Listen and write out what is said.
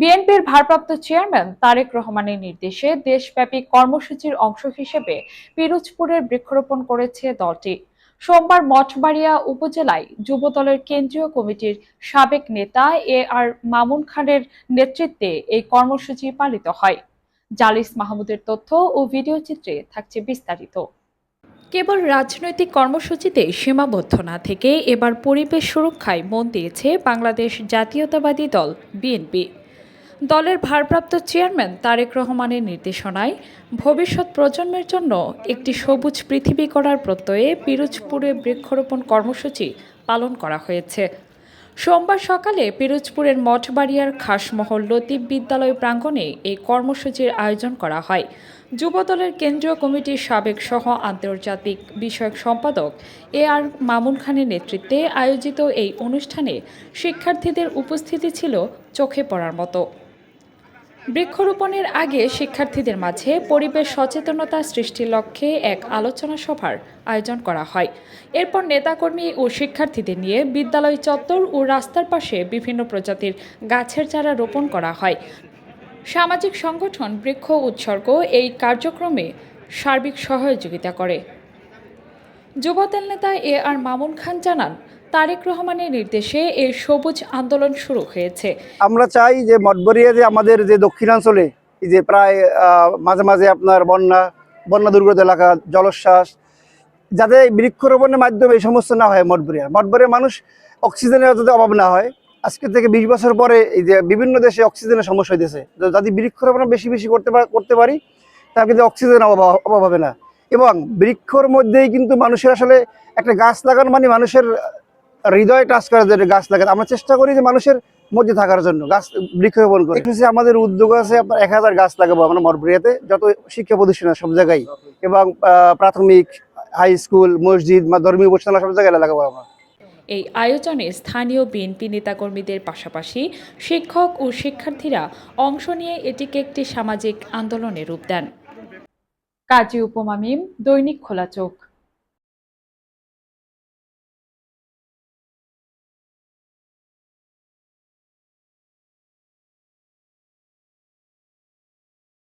বিএনপির ভারপ্রাপ্ত চেয়ারম্যান তারেক রহমানের নির্দেশে দেশব্যাপী কর্মসূচির অংশ হিসেবে পিরোজপুরের বৃক্ষরোপণ করেছে দলটি। সোমবার মঠবাড়িয়া উপজেলায় যুবদলের কেন্দ্রীয় কমিটির সাবেক নেতা এ আর মামুন খানের নেতৃত্বে এই কর্মসূচি পালিত হয়। জালিস মাহমুদের তথ্য ও ভিডিও চিত্রে থাকছে বিস্তারিত। কেবল রাজনৈতিক কর্মসূচিতে সীমাবদ্ধ না থেকে এবার পরিবেশ সুরক্ষায় মন দিয়েছে বাংলাদেশ জাতীয়তাবাদী দল বিএনপি। দলের ভারপ্রাপ্ত চেয়ারম্যান তারেক রহমানের নির্দেশনায় ভবিষ্যৎ প্রজন্মের জন্য একটি সবুজ পৃথিবী করার প্রত্যয়ে পিরোজপুরে বৃক্ষরোপণ কর্মসূচি পালন করা হয়েছে। সোমবার সকালে পিরোজপুরের মঠবাড়িয়ার খাসমহল লতিফ বিদ্যালয় প্রাঙ্গণে এই কর্মসূচির আয়োজন করা হয়। যুবদলের কেন্দ্রীয় কমিটির সাবেক সহ আন্তর্জাতিক বিষয়ক সম্পাদক এ আর মামুন খানের নেতৃত্বে আয়োজিত এই অনুষ্ঠানে শিক্ষার্থীদের উপস্থিতি ছিল চোখে পড়ার মতো। বৃক্ষরোপণের আগে শিক্ষার্থীদের মাঝে পরিবেশ সচেতনতা সৃষ্টির লক্ষ্যে এক আলোচনা সভার আয়োজন করা হয়। এরপর নেতাকর্মী ও শিক্ষার্থীদের নিয়ে বিদ্যালয় চত্বর ও রাস্তার পাশে বিভিন্ন প্রজাতির গাছের চারা রোপণ করা হয়। সামাজিক সংগঠন বৃক্ষ উৎসর্গ এই কার্যক্রমে সার্বিক সহযোগিতা করে। যুবদল নেতা এ আর মামুন খান জানান তারেক রহমানের নির্দেশে এই সবুজ আন্দোলন শুরু হয়েছে। আমরা চাই যে মঠবরিয়া যে আমাদের যে দক্ষিণাঞ্চলে যে প্রায় মাঝে মাঝে আপনার বন্যা বন্যা দুর্গত এলাকা, জলোচ্ছ্বাস, যাতে বৃক্ষরোপণের মাধ্যমে এই সমস্ত না হয় মঠবরিয়া। মঠবরিয়া মানুষ অক্সিজেনের যাতে অভাব না হয়। আজকে থেকে বিশ বছর পরে এই যে বিভিন্ন দেশে অক্সিজেনের সমস্যা হইতেছে। যদি বৃক্ষরোপণ বেশি বেশি করতে করতে পারি, তাহলে কিন্তু অক্সিজেন অভাব অভাব হবে না। এবং বৃক্ষর মধ্যেই কিন্তু মানুষের আসলে একটা গাছ লাগানো মানে মানুষের হৃদয় টাচ করার জন্য গাছ লাগাতে আমরা চেষ্টা করি যে মানুষের মধ্যে থাকার জন্য গাছ বৃক্ষরোপণ করে। আমাদের উদ্যোগ আছে আপনার এক হাজার গাছ লাগাবো আমরা মরবরিয়াতে যত শিক্ষা প্রতিষ্ঠান সব জায়গায়। এবং আহ, প্রাথমিক হাই স্কুল মসজিদ বা ধর্মীয় প্রতিষ্ঠান সব জায়গায় লাগাবো আমরা। এই আয়োজনে স্থানীয় বিএনপি নেতাকর্মীদের পাশাপাশি শিক্ষক ও শিক্ষার্থীরা অংশ নিয়ে এটিকে একটি সামাজিক আন্দোলনে রূপ দেন। কাজী উপমামিম দৈনিক খোলা চোখ।